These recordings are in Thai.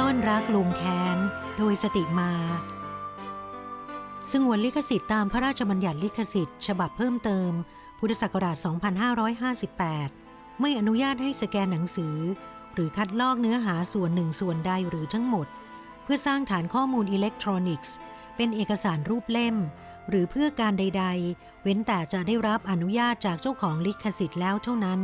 ซ่อนรักลวงแค้น โดยสติมา ซึ่งวนลิขสิทธิ์ตามพระราชบัญญัติลิขสิทธิ์ ฉบับเพิ่มเติม พุทธศักราช 2558 ไม่อนุญาตให้สแกนหนังสือ หรือคัดลอกเนื้อหาส่วนหนึ่งส่วนใดหรือทั้งหมด เพื่อสร้างฐานข้อมูลอิเล็กทรอนิกส์ เป็นเอกสารรูปเล่ม หรือเพื่อการใด ๆ เว้นแต่จะได้รับอนุญาตจากเจ้าของลิขสิทธิ์แล้วเท่านั้น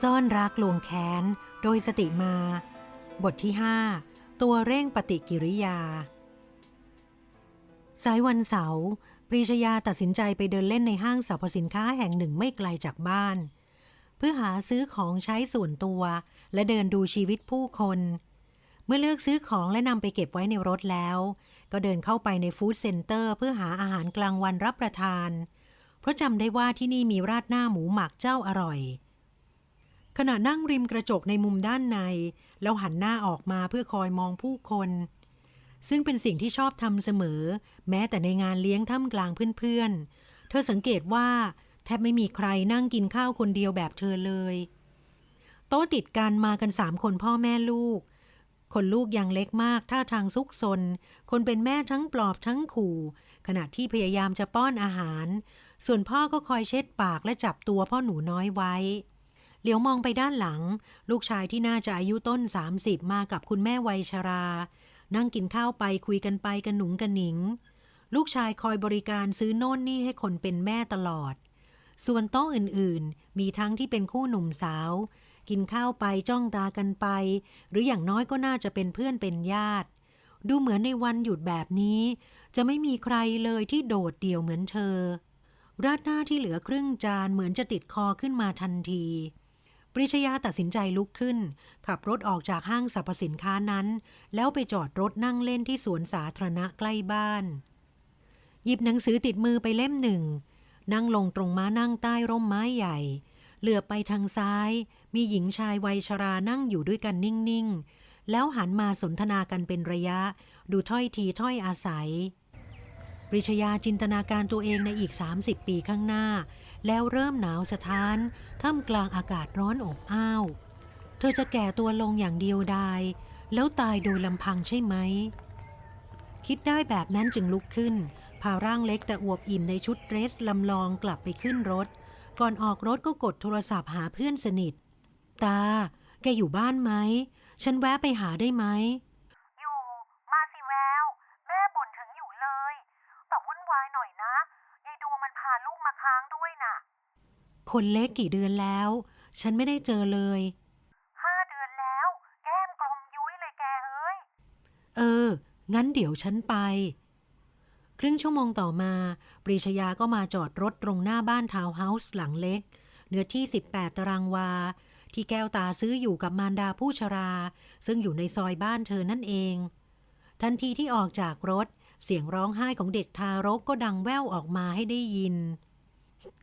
ซ่อนรักลวงแค้น โดยสติมา บทที่5ตัวเร่งปฏิกิริยา สายวันเสาร์ปรีชยาตัดสินใจไปเดินเล่นในห้างสรรพสินค้าแห่งหนึ่งไม่ไกลจากบ้าน เพื่อหาซื้อของใช้ส่วนตัว และเดินดูชีวิตผู้คน เมื่อเลือกซื้อของและนำไปเก็บไว้ในรถแล้ว ก็เดินเข้าไปในฟู้ดเซ็นเตอร์เพื่อหาอาหารกลางวันรับประทาน เพราะจำได้ว่าที่นี่มีราดหน้าหมูหมักเจ้าอร่อย ขณะนั่งริมกระจกในมุมด้านใน แล้วหันหน้าออกมาเพื่อคอยมองผู้คน ซึ่งเป็นสิ่งที่ชอบทำเสมอ แม้แต่ในงานเลี้ยงท่ามกลางเพื่อนๆ เธอสังเกตว่า แทบไม่มีใครนั่งกินข้าวคนเดียวแบบเธอเลย โต๊ะติดกันมากันสามคนพ่อแม่ลูก คนลูกยังเล็กมากท่าทางซุกซน คนเป็นแม่ทั้งปลอบทั้งขู่ ขณะที่พยายามจะป้อนอาหาร ส่วนพ่อก็คอยเช็ดปากและจับตัวพ่อหนูน้อยไว้ เหลียวมองไปด้านหลัง ลูกชายที่น่าจะอายุต้น 30 มากับคุณแม่วัยชรา นั่งกินข้าวไปคุยกันไปกันหนุงกันหนิง ลูกชายคอยบริการซื้อโน่นนี่ให้คนเป็นแม่ตลอด ส่วนโต๊ะอื่นๆ มีทั้งที่เป็นคู่หนุ่มสาว กินข้าวไปจ้องตากันไป หรืออย่างน้อยก็น่าจะเป็นเพื่อนเป็นญาติ ดูเหมือนในวันหยุดแบบนี้ จะไม่มีใครเลยที่โดดเดี่ยวเหมือนเธอ ราดหน้าที่เหลือครึ่งจานเหมือนจะติดคอขึ้นมาทันที ปริชยาตัดสินใจลุกขึ้น ขับรถออกจากห้างสรรพสินค้านั้น แล้วไปจอดรถนั่งเล่นที่สวนสาธารณะใกล้บ้าน หยิบหนังสือติดมือไปเล่มหนึ่ง นั่งลงตรงม้านั่งใต้ร่มไม้ใหญ่ เหลือบไปทางซ้าย มีหญิงชายวัยชรานั่งอยู่ด้วยกันนิ่ง ๆ แล้วหันมาสนทนากันเป็นระยะ ดูถ้อยทีถ้อยอาศัย ปริชยาจินตนาการตัวเองในอีก 30 ปีข้างหน้า แล้วเริ่มหนาวสะท้านท่ามกลางอากาศร้อนอบอ้าว เธอจะแก่ตัวลงอย่างเดียวดาย แล้วตายโดยลำพังใช่ไหม คิดได้แบบนั้นจึงลุกขึ้น พาร่างเล็กแต่อวบอิ่มในชุดเดรสลำลองกลับไปขึ้นรถ ก่อนออกรถก็กดโทรศัพท์หาเพื่อนสนิท ตา แกอยู่บ้านไหม ฉันแวะไปหาได้ไหม อยู่ มาสิแวว แม่บ่นถึงอยู่เลย แต่วุ่นวายหน่อยนะ ยายดวงมันพาลูกมาค้างด้วยน่ะ คนเล็กกี่เดือนแล้ว ฉันไม่ได้เจอเลยห้าเดือนแล้ว แก้มกลมยุ้ยเลยแกเอ้ย เออ งั้นเดี๋ยวฉันไป ครึ่งชั่วโมงต่อมา ปรีชยาก็มาจอดรถตรงหน้าบ้านทาวน์เฮาส์หลังเล็ก เนื้อที่ 18 ตารางวา ที่แก้วตาซื้ออยู่กับมารดาผู้ชรา ซึ่งอยู่ในซอยบ้านเธอนั่นเอง ทันทีที่ออกจากรถ เสียงร้องไห้ของเด็กทารกก็ดังแว่วออกมาให้ได้ยิน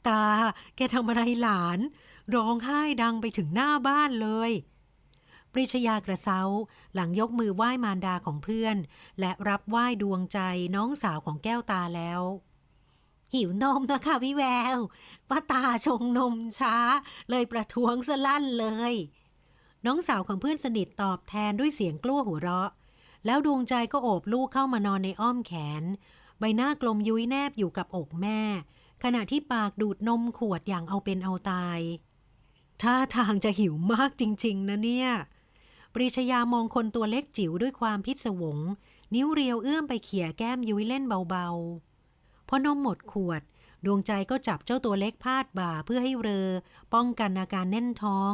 ตา แกทำอะไรหลาน ร้องไห้ดังไปถึงหน้าบ้านเลย ปริชยากระเซาหลังยกมือไหว้มารดาของเพื่อน และรับไหว้ดวงใจน้องสาวของแก้วตาแล้ว หิวนมนะคะพี่แววป้าตาชงนมช้า เลยประท้วงสลั่นเลย น้องสาวของเพื่อนสนิทตอบแทนด้วยเสียงกลั้วหัวเราะ แล้วดวงใจก็โอบลูกเข้ามานอนในอ้อมแขน ใบหน้ากลมยุ้ยแนบอยู่กับอกแม่ ขณะที่ปากดูดนมขวดอย่างเอาเป็นเอาตายท่าทางจะหิวมากจริง ๆ นะเนี่ย ปริชยามองคนตัวเล็กจิ๋วด้วยความพิศวง นิ้วเรียวเอื้อมไปเขี่ยแก้มยุ้ยเล่นเบาๆ พอนมหมดขวด ดวงใจก็จับเจ้าตัวเล็กพาดบ่าเพื่อให้เรอ ป้องกันอาการแน่นท้อง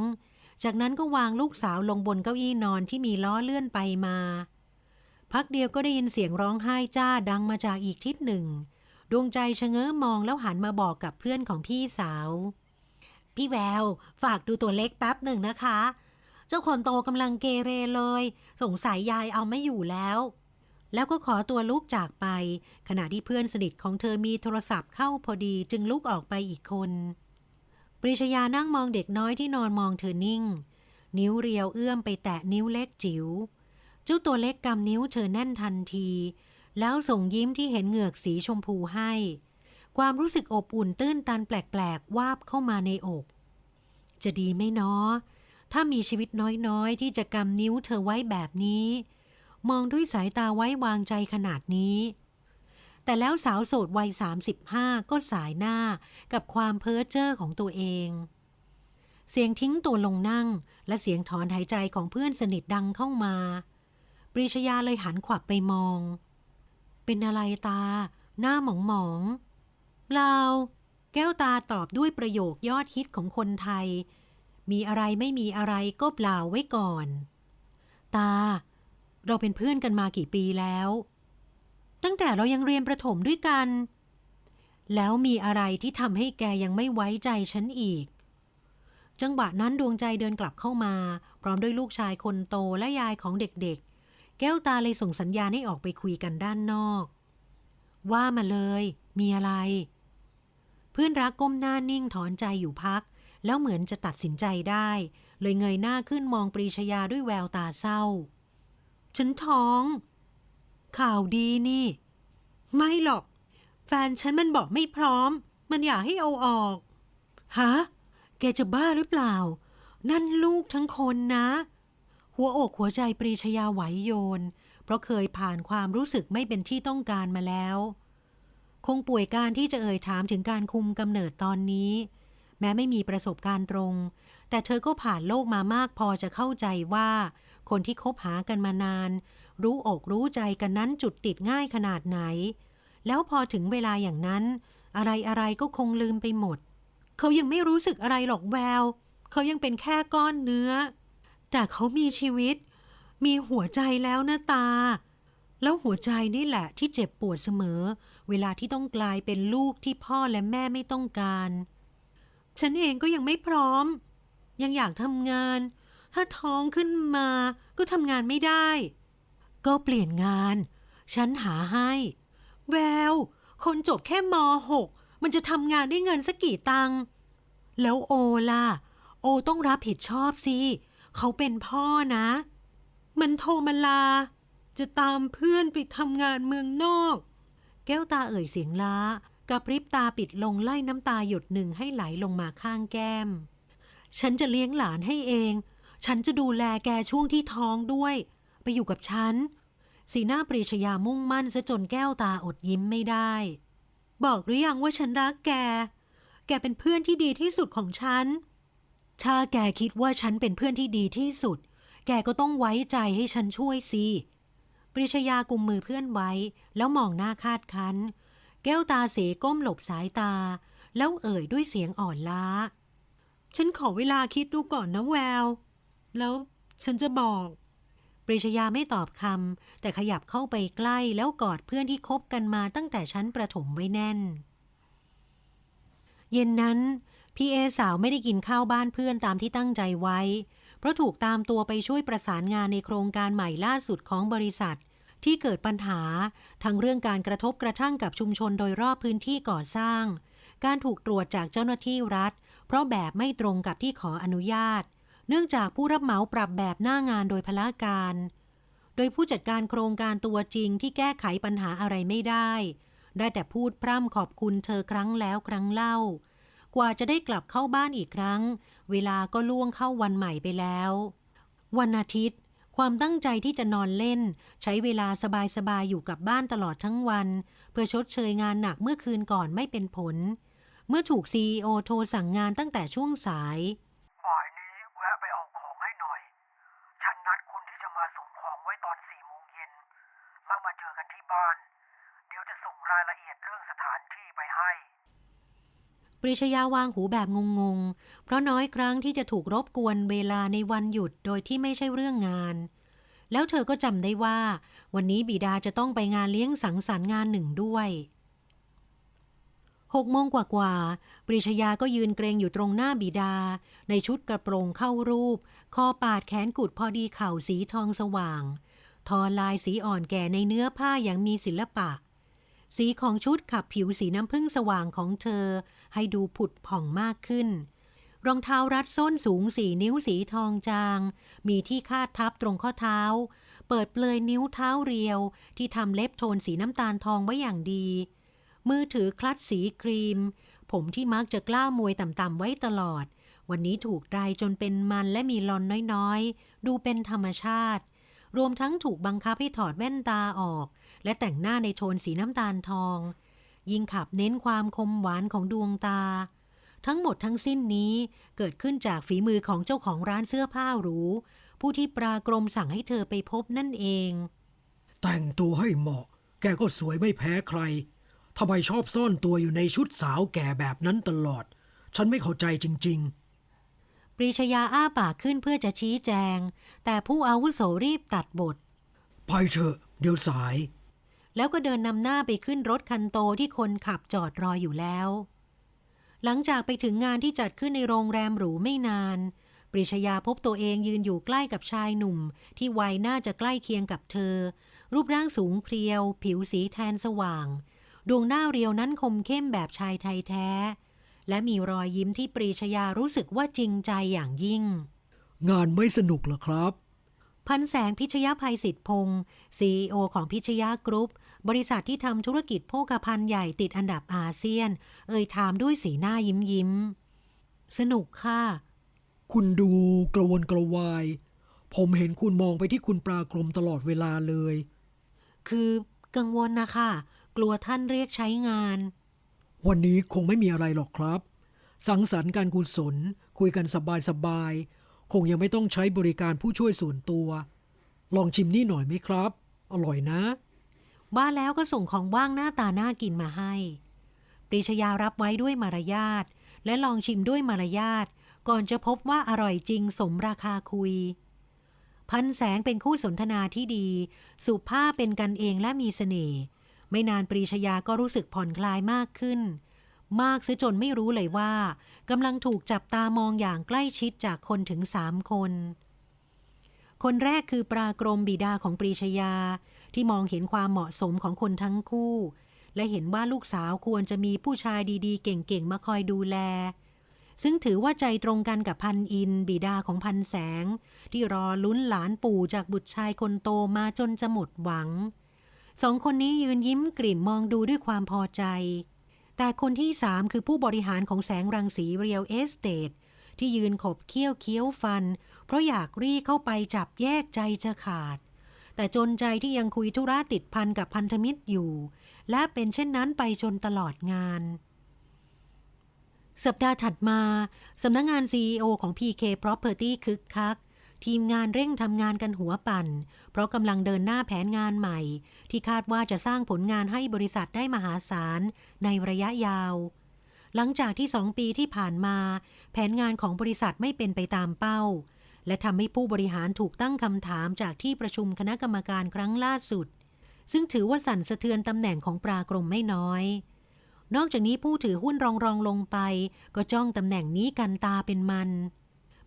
จากนั้นก็วางลูกสาวลงบนเก้าอี้นอนที่มีล้อเลื่อนไปมา พักเดียวก็ได้ยินเสียงร้องไห้จ้าดังมาจากอีกทิศหนึ่ง ดวงใจชะเง้อมองแล้วหันมาบอกกับเพื่อนของพี่สาว พี่แวว ฝากดูตัวเล็กแป๊บหนึ่งนะคะ เจ้าคนโตกำลังเกเรเลย สงสัยยายเอาไม่อยู่แล้ว แล้วก็ขอตัวลูกจากไป ขณะที่เพื่อนสนิทของเธอมีโทรศัพท์เข้าพอดีจึงลุกออกไปอีกคนปริชยานั่งมองเด็กน้อยที่นอนมองเธอนิ่ง นิ้วเรียวเอื้อมไปแตะนิ้วเล็กจิ๋วเจ้าตัวเล็กกำนิ้วเธอแน่นทันที แล้วส่งยิ้มที่เห็นเหงือกสีชมพูให้ ความรู้สึกอบอุ่นตื้นตันแปลกๆ วาบเข้ามาในอก จะดีไหมเนาะถ้ามีชีวิตน้อยๆ ที่จะกำนิ้วเธอไว้แบบนี้ มองด้วยสายตาไว้วางใจขนาดนี้ แต่แล้วสาวโสดวัย 35 ก็สายหน้ากับความเพ้อเจ้อของตัวเอง เสียงทิ้งตัวลงนั่ง และเสียงถอนหายใจของเพื่อนสนิทดังเข้ามา ปรีชยาเลยหันขวับไปมอง เป็นอะไรตา หน้าหมองหมองๆเปล่าแก้วตาตอบด้วยประโยคยอดฮิตของคนไทย มีอะไรไม่มีอะไรก็เปล่าไว้ก่อน ตา เราเป็นเพื่อนกันมากี่ปีแล้ว ตั้งแต่เรายังเรียนประถมด้วยกัน แล้วมีอะไรที่ทำให้แกยังไม่ไว้ใจฉันอีก จังหวะนั้นดวงใจเดินกลับเข้ามา พร้อมด้วยลูกชายคนโตและยายของเด็กๆ แก้วตาเลยส่งสัญญาณให้ออกไปคุยกันด้านนอก ว่ามาเลย มีอะไร เพื่อนรักก้มหน้านิ่งถอนใจอยู่พัก แล้วเหมือนจะตัดสินใจได้ เลยเงยหน้าขึ้นมองปรีชยาด้วยแววตาเศร้า ฉันท้อง ข่าวดีนี่ ไม่หรอก แฟนฉันมันบอกไม่พร้อม มันอยากให้เอาออกฮะแกจะบ้าหรือเปล่า นั่นลูกทั้งคนนะ หัวอกหัวใจปรีชยาไหวโยน เพราะเคยผ่านความรู้สึกไม่เป็นที่ต้องการมาแล้ว คงป่วยการที่จะเอ่ยถามถึงการคุมกำเนิดตอนนี้ แม้ไม่มีประสบการณ์ตรง แต่เธอก็ผ่านโลกมามากพอจะเข้าใจว่า คนที่คบหากันมานาน รู้อกรู้ใจกันนั้นจุดติดง่ายขนาดไหน แล้วพอถึงเวลาอย่างนั้น อะไรอะไรก็คงลืมไปหมด เขายังไม่รู้สึกอะไรหรอกแวว เขายังเป็นแค่ก้อนเนื้อ แต่เขามีชีวิต มีหัวใจแล้วนะตา แล้วหัวใจนี่แหละที่เจ็บปวดเสมอ เวลาที่ต้องกลายเป็นลูกที่พ่อและแม่ไม่ต้องการ ฉันเองก็ยังไม่พร้อม ยังอยากทำงาน ถ้าท้องขึ้นมาก็ทำงานไม่ได้ ก็เปลี่ยนงาน ฉันหาให้ แวว คนจบแค่ม .6 มันจะทำงานได้เงินสักกี่ตังค์แล้วโอล่ะ โอต้องรับผิดชอบสิ เขาเป็นพ่อนะ มันโทรมาลา จะตามเพื่อนไปทำงานเมืองนอก แก้วตาเอ่ยเสียงล้ากับพริบตาปิดลงไล่น้ำตาหยดหนึ่งให้ไหลลงมาข้างแก้ม ฉันจะเลี้ยงหลานให้เอง ฉันจะดูแลแกช่วงที่ท้องด้วย ไปอยู่กับฉัน สีหน้าปรีชยามุ่งมั่นซะจนแก้วตาอดยิ้มไม่ได้ บอกหรือยังว่าฉันรักแก แกเป็นเพื่อนที่ดีที่สุดของฉัน ถ้าแกคิดว่าฉันเป็นเพื่อนที่ดีที่สุด แกก็ต้องไว้ใจให้ฉันช่วยสิปริชยากุมมือเพื่อนไว้ แล้วมองหน้าคาดคัน แก้วตาเสก้มหลบสายตา แล้วเอ่ยด้วยเสียงอ่อนล้า ฉันขอเวลาคิดดูก่อนนะแวว แล้วฉันจะบอก ปริชยาไม่ตอบคำแต่ขยับเข้าไปใกล้แล้วกอดเพื่อนที่คบกันมาตั้งแต่ชั้นประถมไว้แน่น เย็นนั้น พี่เอสาวไม่ได้กินข้าวบ้านเพื่อนตามที่ตั้งใจไว้ เพราะถูกตามตัวไปช่วยประสานงานในโครงการใหม่ล่าสุดของบริษัท ที่เกิดปัญหาทั้งเรื่องการกระทบกระทั่งกับชุมชนโดยรอบพื้นที่ก่อสร้าง การถูกตรวจจากเจ้าหน้าที่รัฐ เพราะแบบไม่ตรงกับที่ขออนุญาต เนื่องจากผู้รับเหมาปรับแบบหน้างานโดยพละการ โดยผู้จัดการโครงการตัวจริงที่แก้ไขปัญหาอะไรไม่ได้ ได้แต่พูดพร่ำขอบคุณเธอครั้งแล้วครั้งเล่า กว่าจะได้กลับเข้าบ้านอีกครั้ง เวลาก็ล่วงเข้าวันใหม่ไปแล้ว วันอาทิตย์ ความตั้งใจที่จะนอนเล่น ใช้เวลาสบายๆอยู่กับบ้านตลอดทั้งวัน เพื่อชดเชยงานหนักเมื่อคืนก่อนไม่เป็นผล เมื่อถูกซีอโทรสั่งงานตั้งแต่ช่วงสาย บ่ายนี้แวะไปเอาของให้หน่อย ฉันนัดคนที่จะมาส่งของไว้ตอนสี่โมงเย็น แล้วมาเจอกันที่บ้าน เดี๋ยวจะส่งรายละเอียดเรื่องสถานที่ไปให้ ปริชยาวางหูแบบงงๆ เพราะน้อยครั้งที่จะถูกรบกวนเวลาในวันหยุดโดยที่ไม่ใช่เรื่องงาน แล้วเธอก็จำได้ว่า วันนี้บิดาจะต้องไปงานเลี้ยงสังสรรค์งานหนึ่งด้วยหกโมงกว่าๆปริชยาก็ยืนเกรงอยู่ตรงหน้าบิดา ในชุดกระโปรงเข้ารูป คอปาดแขนกุดพอดีเข่าสีทองสว่าง ทอลายสีอ่อนแก่ในเนื้อผ้าอย่างมีศิลปะ สีของชุดขับผิวสีน้ำผึ้งสว่างของเธอ ให้ดูผุดผ่องมากขึ้น รองเท้ารัดส้นสูงสีนิ้วสีทองจาง มีที่คาดทับตรงข้อเท้า เปิดเปลยนิ้วเท้าเรียว ที่ทำเล็บโทนสีน้ำตาลทองไว้อย่างดี มือถือคลัดสีครีม ผมที่มักจะกล้ามวยต่ำๆไว้ตลอด วันนี้ถูกไดจนเป็นมันและมีลอนน้อยๆ ดูเป็นธรรมชาติ รวมทั้งถูกบังคับให้ถอดแว่นตาออก และแต่งหน้าในโทนสีน้ำตาลทอง ยิ่งขับเน้นความคมหวานของดวงตา ทั้งหมดทั้งสิ้นนี้เกิดขึ้นจากฝีมือของเจ้าของร้านเสื้อผ้าหรู ผู้ที่ปรากรมสั่งให้เธอไปพบนั่นเอง แต่งตัวให้เหมาะ แกก็สวยไม่แพ้ใครทำไมชอบซ่อนตัวอยู่ในชุดสาวแก่แบบนั้นตลอด ฉันไม่เข้าใจจริงปรีชยาอ้าปากขึ้นเพื่อจะชี้แจง แต่ผู้อาวุโสรีบตัดบทๆไปเถอะ เดี๋ยวสาย แล้วก็เดินนำหน้าไปขึ้นรถคันโตที่คนขับจอดรออยู่แล้ว หลังจากไปถึงงานที่จัดขึ้นในโรงแรมหรูไม่นาน ปรีชยาพบตัวเองยืนอยู่ใกล้กับชายหนุ่ม ที่วัยน่าจะใกล้เคียงกับเธอ รูปร่างสูงเพรียว ผิวสีแทนสว่าง ดวงหน้าเรียวนั้นคมเข้มแบบชายไทยแท้ และมีรอยยิ้มที่ปรีชยารู้สึกว่าจริงใจอย่างยิ่ง งานไม่สนุกเหรอครับพันแสงพิชยภัยสิทธิพงศ์ซีอของพิชยากรุ๊ป บริษัทที่ทำธุรกิจโภคภัณฑ์ใหญ่ติดอันดับอาเซียน เอ่ยถามด้วยสีหน้ายิ้มยิ้ม สนุกค่ะ คุณดูกระวนกระวาย ผมเห็นคุณมองไปที่คุณปลากรมตลอดเวลาเลย คือกังวลนะคะ กลัวท่านเรียกใช้งาน วันนี้คงไม่มีอะไรหรอกครับ สังสรรค์การกุศล คุยกันสบายๆคงยังไม่ต้องใช้บริการผู้ช่วยส่วนตัว ลองชิมนี่หน่อยไหมครับ อร่อยนะ ว่าแล้วก็ส่งของว่างหน้าตาน่ากินมาให้ ปรีชยารับไว้ด้วยมารยาท และลองชิมด้วยมารยาท ก่อนจะพบว่าอร่อยจริงสมราคาคุย พันแสงเป็นคู่สนทนาที่ดี สุภาพเป็นกันเองและมีเสน่ห์ไม่นานปรีชยาก็รู้สึกผ่อนคลายมากขึ้น มากเสียจนไม่รู้เลยว่ากำลังถูกจับตามองอย่างใกล้ชิดจากคนถึงสามคน คนแรกคือปรากรมบิดาของปรีชยา ที่มองเห็นความเหมาะสมของคนทั้งคู่ และเห็นว่าลูกสาวควรจะมีผู้ชายดีๆ เก่งๆ มาคอยดูแล ซึ่งถือว่าใจตรงกันกับพันอินบิดาของพันแสง ที่รอลุ้นหลานปู่จากบุตรชายคนโตมาจนจะหมดหวัง สองคนนี้ยืนยิ้มกลิ่มมองดูด้วยความพอใจ แต่คนที่สามคือผู้บริหารของแสงรังสีเรียลเอสเตทที่ยืนขบเคี้ยวเคี้ยวฟัน เพราะอยากรีเข้าไปจับแยกใจจะขาด แต่จนใจที่ยังคุยธุระติดพันกับพันธมิตรอยู่ และเป็นเช่นนั้นไปจนตลอดงาน สัปดาห์ถัดมาสำนักงงาน CEO ของ PK Property คึกคัก ทีมงานเร่งทำงานกันหัวปั่น เพราะกำลังเดินหน้าแผนงานใหม่ ที่คาดว่าจะสร้างผลงานให้บริษัทได้มหาศาลในระยะยาวหลังจากที่สองปีที่ผ่านมา แผนงานของบริษัทไม่เป็นไปตามเป้า และทำให้ผู้บริหารถูกตั้งคำถามจากที่ประชุมคณะกรรมการครั้งล่าสุด ซึ่งถือว่าสั่นสะเทือนตำแหน่งของปรากรมไม่น้อย นอกจากนี้ผู้ถือหุ้นรองรองลงไป ก็จ้องตำแหน่งนี้กันตาเป็นมัน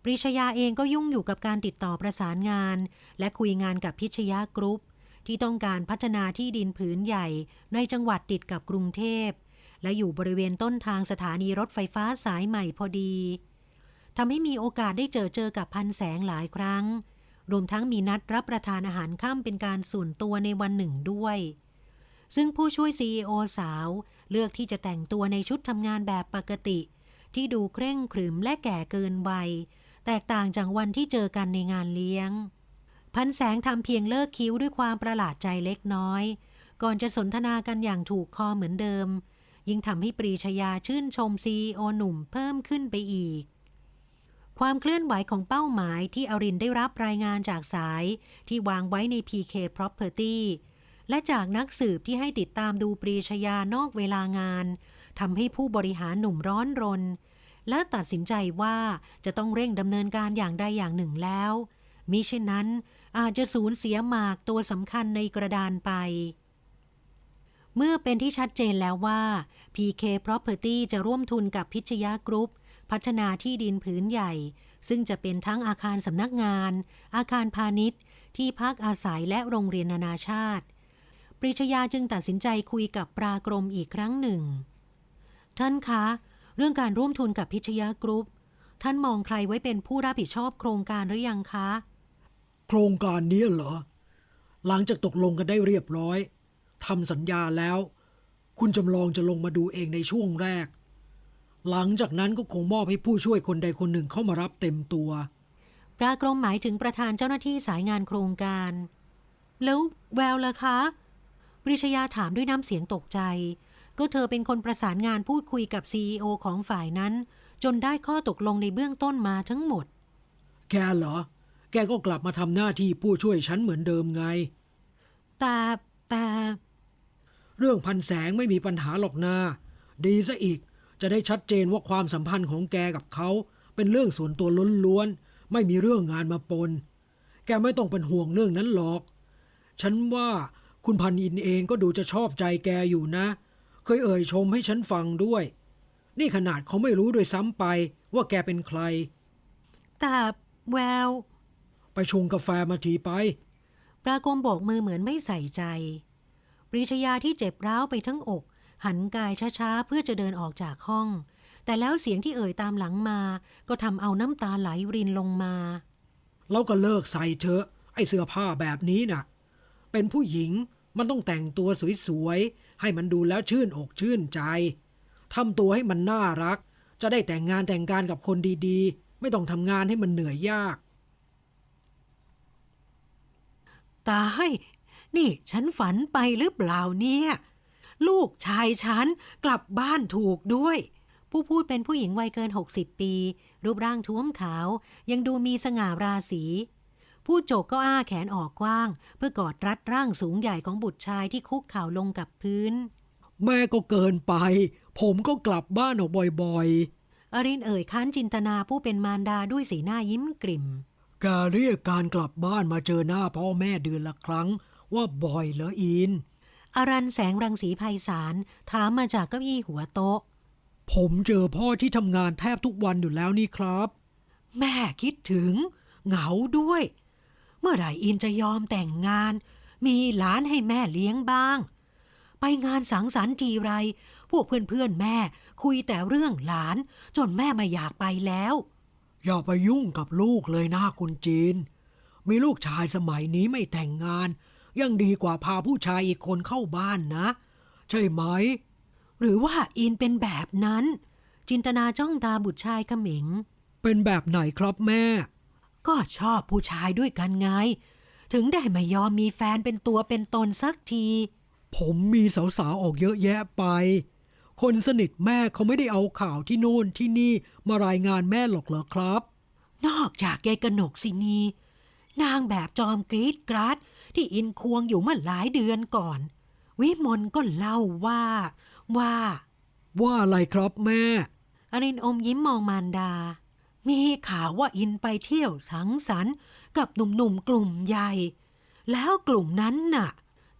ปรีชยาเองก็ยุ่งอยู่กับการติดต่อประสานงาน และคุยงานกับพิชยากรุ๊ปที่ต้องการพัฒนาที่ดินผืนใหญ่ในจังหวัดติดกับกรุงเทพและอยู่บริเวณต้นทางสถานีรถไฟฟ้าสายใหม่พอดี ทำให้มีโอกาสได้เจอเจอกับพันแสงหลายครั้ง รวมทั้งมีนัดรับประทานอาหารค่ำเป็นการส่วนตัวในวันหนึ่งด้วย ซึ่งผู้ช่วย CEO สาวเลือกที่จะแต่งตัวในชุดทำงานแบบปกติ ที่ดูเคร่งขรึมและแก่เกินวัย แตกต่างจากวันที่เจอกันในงานเลี้ยง พันแสงทำเพียงเลิกคิ้วด้วยความประหลาดใจเล็กน้อย ก่อนจะสนทนากันอย่างถูกคอเหมือนเดิม ยิ่งทำให้ปรีชยาชื่นชมซีโอหนุ่มเพิ่มขึ้นไปอีก ความเคลื่อนไหวของเป้าหมายที่อรินได้รับรายงานจากสาย ที่วางไว้ใน PK Property และจากนักสืบที่ให้ติดตามดูปรีชยานอกเวลางานทำให้ผู้บริหารหนุ่มร้อนรน และตัดสินใจว่าจะต้องเร่งดำเนินการอย่างใดอย่างหนึ่งแล้วมิเช่นนั้นอาจจะสูญเสียหมากตัวสำคัญในกระดานไป เมื่อเป็นที่ชัดเจนแล้วว่า PK Property จะร่วมทุนกับพิชยากรุ๊ป พัฒนาที่ดินผืนใหญ่ ซึ่งจะเป็นทั้งอาคารสำนักงาน อาคารพาณิชย์ ที่พักอาศัยและโรงเรียนนานาชาติ ปริชยาจึงตัดสินใจคุยกับปรากรมอีกครั้งหนึ่ง ท่านคะ เรื่องการร่วมทุนกับพิชยากรุ๊ป ท่านมองใครไว้เป็นผู้รับผิดชอบโครงการหรือยังคะ โครงการนี้เหรอ หลังจากตกลงกันได้เรียบร้อยทำสัญญาแล้ว คุณจำลองจะลงมาดูเองในช่วงแรก หลังจากนั้นก็คงมอบให้ผู้ช่วยคนใดคนหนึ่งเข้ามารับเต็มตัว ปรากรมหมายถึงประธานเจ้าหน้าที่สายงานโครงการ แล้วแววล่ะคะปริชยาถามด้วยน้ำเสียงตกใจ ก็เธอเป็นคนประสานงานพูดคุยกับ CEO ของฝ่ายนั้น จนได้ข้อตกลงในเบื้องต้นมาทั้งหมด แกเหรอ แกก็กลับมาทำหน้าที่ผู้ช่วยฉันเหมือนเดิมไง แต่แต่เรื่องพันแสงไม่มีปัญหาหรอกนา ดีซะอีก จะได้ชัดเจนว่าความสัมพันธ์ของแกกับเขาเป็นเรื่องส่วนตัวล้วนๆไม่มีเรื่องงานมาปน แกไม่ต้องเป็นห่วงเรื่องนั้นหรอก ฉันว่าคุณพันอินเองก็ดูจะชอบใจแกอยู่นะ เคยเอ่ยชมให้ฉันฟังด้วย นี่ขนาดเขาไม่รู้ด้วยซ้ำไปว่าแกเป็นใคร แต่แวว ไปชงกาแฟมาทีไป ปรากรมโบกมือเหมือนไม่ใส่ใจ ปริชยาที่เจ็บร้าวไปทั้งอก หันกายช้าๆ เพื่อจะเดินออกจากห้อง แต่แล้วเสียงที่เอ่ยตามหลังมา ก็ทำเอาน้ำตาไหลรินลงมาแล้วก็เลิกใส่เถอะ ไอ้เสื้อผ้าแบบนี้น่ะ เป็นผู้หญิงมันต้องแต่งตัวสวยๆ ให้มันดูแล้วชื่นอกชื่นใจทำตัวให้มันน่ารัก จะได้แต่งงานแต่งการกับคนดีๆ ไม่ต้องทำงานให้มันเหนื่อยยาก ตาย นี่ฉันฝันไปหรือเปล่าเนี่ย ลูกชายฉันกลับบ้านถูกด้วย ผู้พูดเป็นผู้หญิงวัยเกิน 60 ปี รูปร่างท้วมขาว ยังดูมีสง่าราศี ผู้จบก็อ้าแขนออกกว้าง เพื่อกอดรัดร่างสูงใหญ่ของบุตรชายที่คุกเข่าลงกับพื้น แม่ก็เกินไป ผมก็กลับบ้านออกบ่อยอรินเอ่ยค้านจินตนาผู้เป็นมารดาด้วยสีหน้ายิ้มกริ่มๆการเรียกการกลับบ้านมาเจอหน้าพ่อแม่เดือนละครั้งว่าบ่อยเหรออิน อารันแสงรังสีภัยสารถามมาจากเก้าอี้หัวโต๊ะ ผมเจอพ่อที่ทำงานแทบทุกวันอยู่แล้วนี่ครับ แม่คิดถึง เหงาด้วย เมื่อไหร่อินจะยอมแต่งงาน มีหลานให้แม่เลี้ยงบ้าง ไปงานสังสรรค์ทีไร พวกเพื่อนๆแม่คุยแต่เรื่องหลาน จนแม่ไม่อยากไปแล้ว อย่าไปยุ่งกับลูกเลยนะคุณจีน มีลูกชายสมัยนี้ไม่แต่งงาน ยังดีกว่าพาผู้ชายอีกคนเข้าบ้านนะ ใช่ไหม หรือว่าอินเป็นแบบนั้น จินตนาจ้องตาบุตรชายเขม็งเป็นแบบไหนครับแม่ ก็ชอบผู้ชายด้วยกันไง ถึงได้ไม่ยอมมีแฟนเป็นตัวเป็นตนสักที ผมมีสาวๆออกเยอะแยะไป คนสนิทแม่เขาไม่ได้เอาข่าวที่โน่นที่นี่มารายงานแม่หรอกเหรอครับ นอกจากยายกนกสินีนางแบบจอมกรีดกราด ที่อินควงอยู่เมื่อหลายเดือนก่อน วิมลก็เล่าว่า ว่า ว่าอะไรครับแม่อรินอมยิ้มมองมารดา มีข่าวว่าอินไปเที่ยวสังสรรค์ กับหนุ่มๆกลุ่มใหญ่ แล้วกลุ่มนั้นน่ะ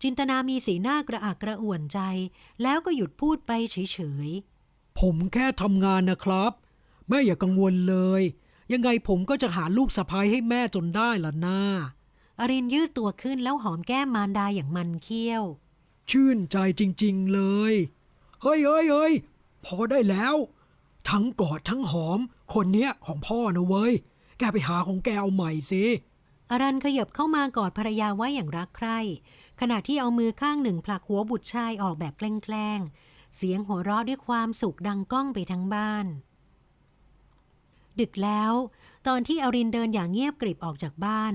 จินตนามีสีหน้ากระอักกระอ่วนใจ แล้วก็หยุดพูดไปเฉยๆ ผมแค่ทำงานนะครับ แม่อย่ากังวลเลย ยังไงผมก็จะหาลูกสะพ้ยให้แม่จนได้ล่ะนา อรินยืดตัวขึ้นแล้วหอมแก้มมารดาอย่างมันเคี้ยว ชื่นใจจริง ๆ เลย เฮ้ยเฮ้ยเฮ้ยพอได้แล้ว ทั้งกอดทั้งหอม คนเนี้ยของพ่อนะเว้ย แกไปหาของแกเอาใหม่สิอรันขยับเข้ามากอดภรรยาไว้อย่างรักใคร่ ขณะที่เอามือข้างหนึ่งผลักหัวบุตรชายออกแบบแกล้งๆ เสียงหัวเราะด้วยความสุขดังก้องไปทั้งบ้าน ดึกแล้ว ตอนที่อรินเดินอย่างเงียบกริบออกจากบ้าน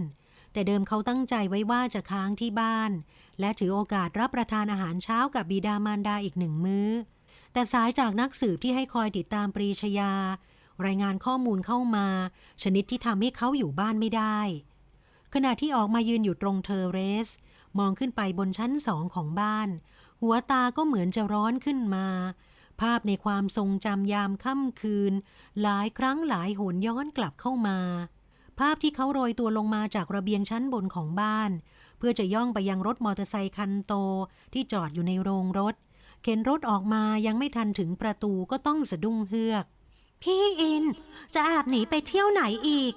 แต่เดิมเขาตั้งใจไว้ว่าจะค้างที่บ้าน และถือโอกาสรับประทานอาหารเช้ากับบิดามารดาอีกหนึ่งมื้อ แต่สายจากนักสืบที่ให้คอยติดตามปรีชยา รายงานข้อมูลเข้ามา ชนิดที่ทำให้เขาอยู่บ้านไม่ได้ ขณะที่ออกมายืนอยู่ตรงเทอร์เรส มองขึ้นไปบนชั้นสองของบ้าน หัวตาก็เหมือนจะร้อนขึ้นมาภาพในความทรงจำยามค่ำคืน หลายครั้งหลายหนย้อนกลับเข้ามาาพที่เขาโรยตัวลงมาจากระเบียงชั้นบนของบ้าน เพื่อจะย่องไปยังรถมอเตอร์ไซคันโตที่จอดอยู่ในโรงรถ เข็นรถออกมายังไม่ทันถึงประตูก็ต้องสะดุ้งเฮือก พี่อิน จะแอบหนีไปเที่ยวไหนอีก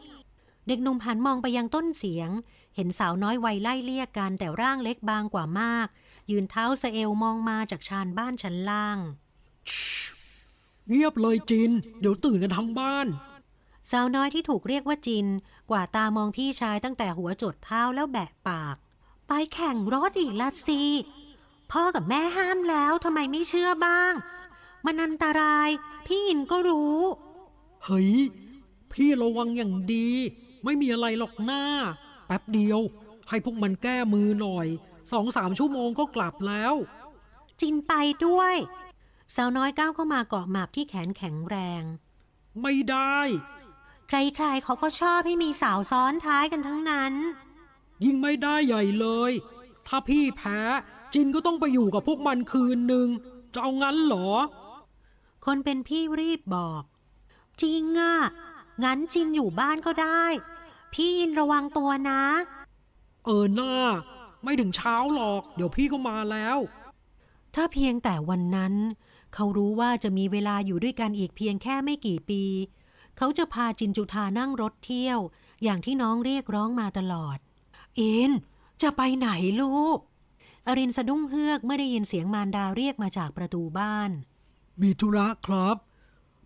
เด็กหนุ่มหันมองไปยังต้นเสียง เห็นสาวน้อยวัยไล่เลี่ยกันแต่ร่างเล็กบางกว่ามาก ยืนเท้าสะเอวมองมาจากชานบ้านชั้นล่างเงียบเลยจิน เดี๋ยวตื่นกันทั้งบ้าน สาวน้อยที่ถูกเรียกว่าจิน กว่าตามองพี่ชายตั้งแต่หัวจดเท้าแล้วแบะปาก ไปแข่งรถอีกละสิ พ่อกับแม่ห้ามแล้วทำไมไม่เชื่อบ้าง มันอันตราย พี่อินก็รู้ เฮ้ย พี่ระวังอย่างดี ไม่มีอะไรหรอกหน้า แป๊บเดียว ให้พวกมันแก้มือหน่อยสองสามชั่วโมงก็กลับแล้ว จินไปด้วยสาวน้อยก้าวเข้ามาเกาะหมากที่แขนแข็งแรง ไม่ได้ ใครๆเขาก็ชอบให้มีสาวซ้อนท้ายกันทั้งนั้น ยิ่งไม่ได้ใหญ่เลย ถ้าพี่แพ้ จินก็ต้องไปอยู่กับพวกมันคืนหนึ่งจะเอางั้นเหรอ คนเป็นพี่รีบบอก จริงอะ่ะงั้นจินอยู่บ้านก็ได้ พี่อินระวังตัวนะ เออหน้า ไม่ถึงเช้าหรอก เดี๋ยวพี่ก็มาแล้ว ถ้าเพียงแต่วันนั้น เขารู้ว่าจะมีเวลาอยู่ด้วยกันอีกเพียงแค่ไม่กี่ปี เขาจะพาจินจุธานั่งรถเที่ยว อย่างที่น้องเรียกร้องมาตลอด อิน จะไปไหนลูก อรินสะดุ้งเฮือกเมื่อได้ยินเสียงมารดาเรียกมาจากประตูบ้าน มีธุระครับ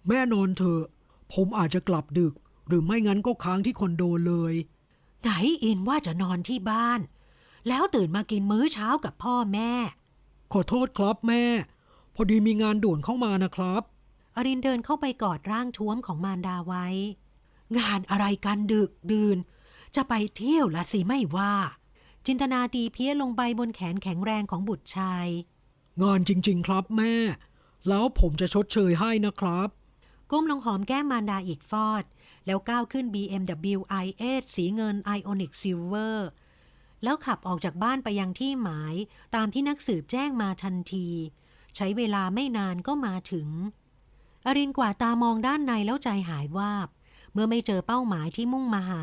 แม่นอนเถอะผมอาจจะกลับดึก หรือไม่งั้นก็ค้างที่คอนโดเลย ไหนอินว่าจะนอนที่บ้าน แล้วตื่นมากินมื้อเช้ากับพ่อแม่ ขอโทษครับแม่ พอดีมีงานด่วนเข้ามานะครับ อรินเดินเข้าไปกอดร่างท้วมของมารดาไว้ งานอะไรกันดึกดื่น จะไปเที่ยวละสิไม่ว่า จินตนาตีเพี้ยลงไปบนแขนแข็งแรงของบุตรชาย งานจริง ๆ ครับแม่ แล้วผมจะชดเชยให้นะครับ ก้มลงหอมแก้มมารดาอีกฟอด แล้วก้าวขึ้น BMW i8 สีเงิน Ionic Silver แล้วขับออกจากบ้านไปยังที่หมาย ตามที่นักสืบแจ้งมาทันที ใช้เวลาไม่นานก็มาถึง อรินกว่าดตามองด้านในแล้วใจหายวาบ เมื่อไม่เจอเป้าหมายที่มุ่งมาหา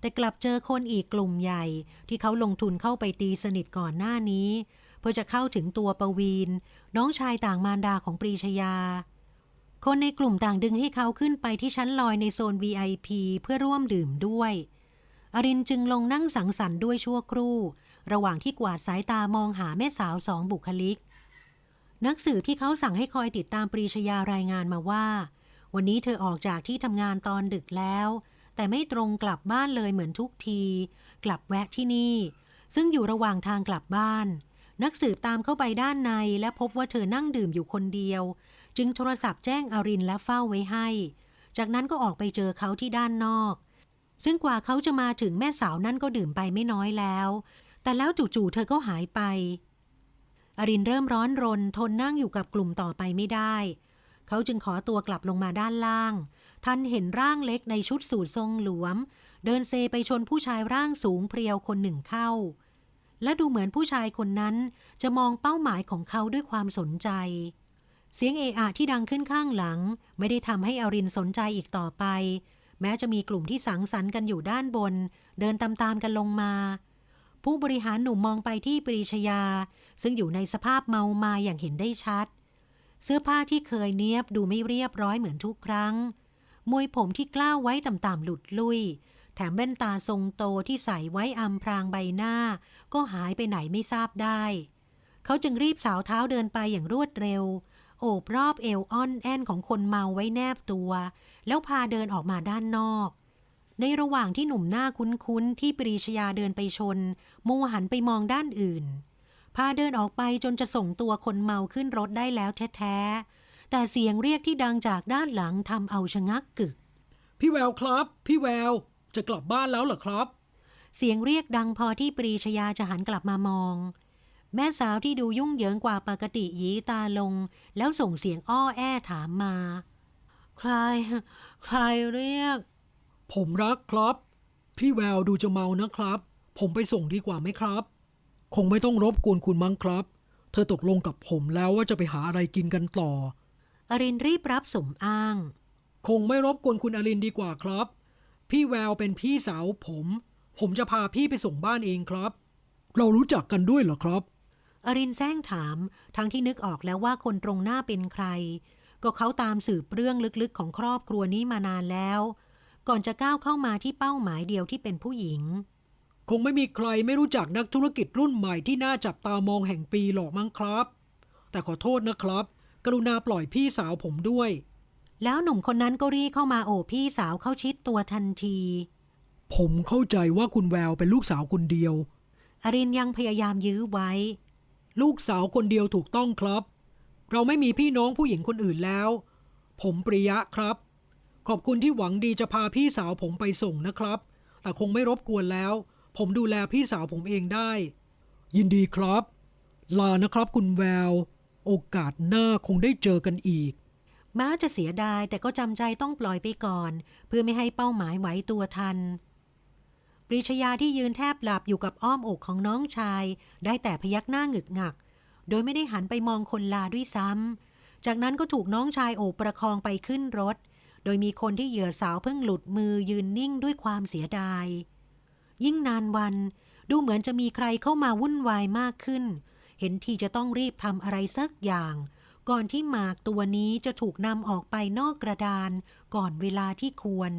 แต่กลับเจอคนอีกกลุ่มใหญ่ ที่เขาลงทุนเข้าไปตีสนิทก่อนหน้านี้ เพื่อจะเข้าถึงตัวประวีน น้องชายต่างมารดาของปรีชยา คนในกลุ่มต่างดึงให้เขาขึ้นไปที่ชั้นลอยในโซน VIP เพื่อร่วมดื่มด้วย อรินจึงลงนั่งสังสรรค์ด้วยชั่วครู่ ระหว่างที่กวาดสายตามองหาแม่สาวสองบุคลิก นักสืบที่เขาสั่งให้คอยติดตามปรีชยารายงานมาว่า วันนี้เธอออกจากที่ทำงานตอนดึกแล้ว แต่ไม่ตรงกลับบ้านเลยเหมือนทุกที กลับแวะที่นี่ ซึ่งอยู่ระหว่างทางกลับบ้าน นักสืบตามเข้าไปด้านในและพบว่าเธอนั่งดื่มอยู่คนเดียว จึงโทรศัพท์แจ้งอรินและเฝ้าไว้ให้ จากนั้นก็ออกไปเจอเขาที่ด้านนอก ซึ่งกว่าเขาจะมาถึงแม่สาวนั่นก็ดื่มไปไม่น้อยแล้ว แต่แล้วจู่ๆเธอก็หายไป อรินเริ่มร้อนรนทนนั่งอยู่กับกลุ่มต่อไปไม่ได้ เขาจึงขอตัวกลับลงมาด้านล่างท่านเห็นร่างเล็กในชุดสูททรงหลวม เดินเซไปชนผู้ชายร่างสูงเพรียวคนหนึ่งเข้า และดูเหมือนผู้ชายคนนั้นจะมองเป้าหมายของเขาด้วยความสนใจ เสียงเอะอะที่ดังขึ้นข้างหลัง ไม่ได้ทำให้อรินสนใจอีกต่อไป แม้จะมีกลุ่มที่สังสรรค์กันอยู่ด้านบน เดินตามๆกันลงมาผู้บริหารหนุ่มมองไปที่ปรีชยา ซึ่งอยู่ในสภาพเมามาอย่างเห็นได้ชัด เสื้อผ้าที่เคยเนียบดูไม่เรียบร้อยเหมือนทุกครั้ง มวยผมที่กล้าวไว้ต่ำๆหลุดลุย แถมแว่นตาทรงโตที่ใส่ไว้อำพรางใบหน้า ก็หายไปไหนไม่ทราบได้ เขาจึงรีบสาวเท้าเดินไปอย่างรวดเร็ว โอบรอบเอวอ้อนแอนของคนเมาไว้แนบตัว แล้วพาเดินออกมาด้านนอกในระหว่างที่หนุ่มหน้าคุ้นๆ ที่ปรีชยาเดินไปชนมัวหันไปมองด้านอื่น พาเดินออกไปจนจะส่งตัวคนเมาขึ้นรถได้แล้วแท้ๆ แต่เสียงเรียกที่ดังจากด้านหลังทำเอาชะงักกึก พี่แววครับ พี่แวว จะกลับบ้านแล้วเหรอครับ เสียงเรียกดังพอที่ปรีชยาจะหันกลับมามอง แม่สาวที่ดูยุ่งเหยิงกว่าปกติหยีตาลง แล้วส่งเสียงอ้อแอถามมา ใคร ใครเรียก ผมรักครับ พี่แววดูจะเมานะครับ ผมไปส่งดีกว่าไหมครับ คงไม่ต้องรบกวนคุณมั้งครับ เธอตกลงกับผมแล้วว่าจะไปหาอะไรกินกันต่อ อรินรีบรับสมอ้าง คงไม่รบกวนคุณอลินดีกว่าครับ พี่แววเป็นพี่สาวผม ผมจะพาพี่ไปส่งบ้านเองครับ เรารู้จักกันด้วยเหรอครับ อรินแซงถาม ทั้งที่นึกออกแล้วว่าคนตรงหน้าเป็นใคร ก็เขาตามสืบเรื่องลึกๆของครอบครัวนี้มานานแล้ว ก่อนจะก้าวเข้ามาที่เป้าหมายเดียวที่เป็นผู้หญิง คงไม่มีใครไม่รู้จักนักธุรกิจรุ่นใหม่ที่น่าจับตามองแห่งปีหรอกมั้งครับ แต่ขอโทษนะครับ กรุณาปล่อยพี่สาวผมด้วย แล้วหนุ่มคนนั้นก็รีเข้ามาโอบพี่สาวเข้าชิดตัวทันที ผมเข้าใจว่าคุณแววเป็นลูกสาวคนเดียว อรินยังพยายามยื้อไว้ ลูกสาวคนเดียวถูกต้องครับ เราไม่มีพี่น้องผู้หญิงคนอื่นแล้ว ผมปริยะครับ ขอบคุณที่หวังดีจะพาพี่สาวผมไปส่งนะครับ แต่คงไม่รบกวนแล้ว ผมดูแลพี่สาวผมเองได้ ยินดีครับ ลานะครับคุณแวว โอกาสหน้าคงได้เจอกันอีก ม้าจะเสียดายแต่ก็จำใจต้องปล่อยไปก่อน เพื่อไม่ให้เป้าหมายไหวตัวทันปริชยาที่ยืนแทบหลับอยู่กับอ้อมอกของน้องชาย ได้แต่พยักหน้าหงึกหงัก โดยไม่ได้หันไปมองคนลาด้วยซ้ำ จากนั้นก็ถูกน้องชายโอบประคองไปขึ้นรถ โดยมีคนที่เหยื่อสาวเพิ่งหลุดมือยืนนิ่งด้วยความเสียดาย ยิ่งนานวัน ดูเหมือนจะมีใครเข้ามาวุ่นวายมากขึ้น เห็นทีจะต้องรีบทำอะไรสักอย่าง ก่อนที่หมากตัวนี้จะถูกนำออกไปนอกกระดาน ก่อนเวลาที่ควร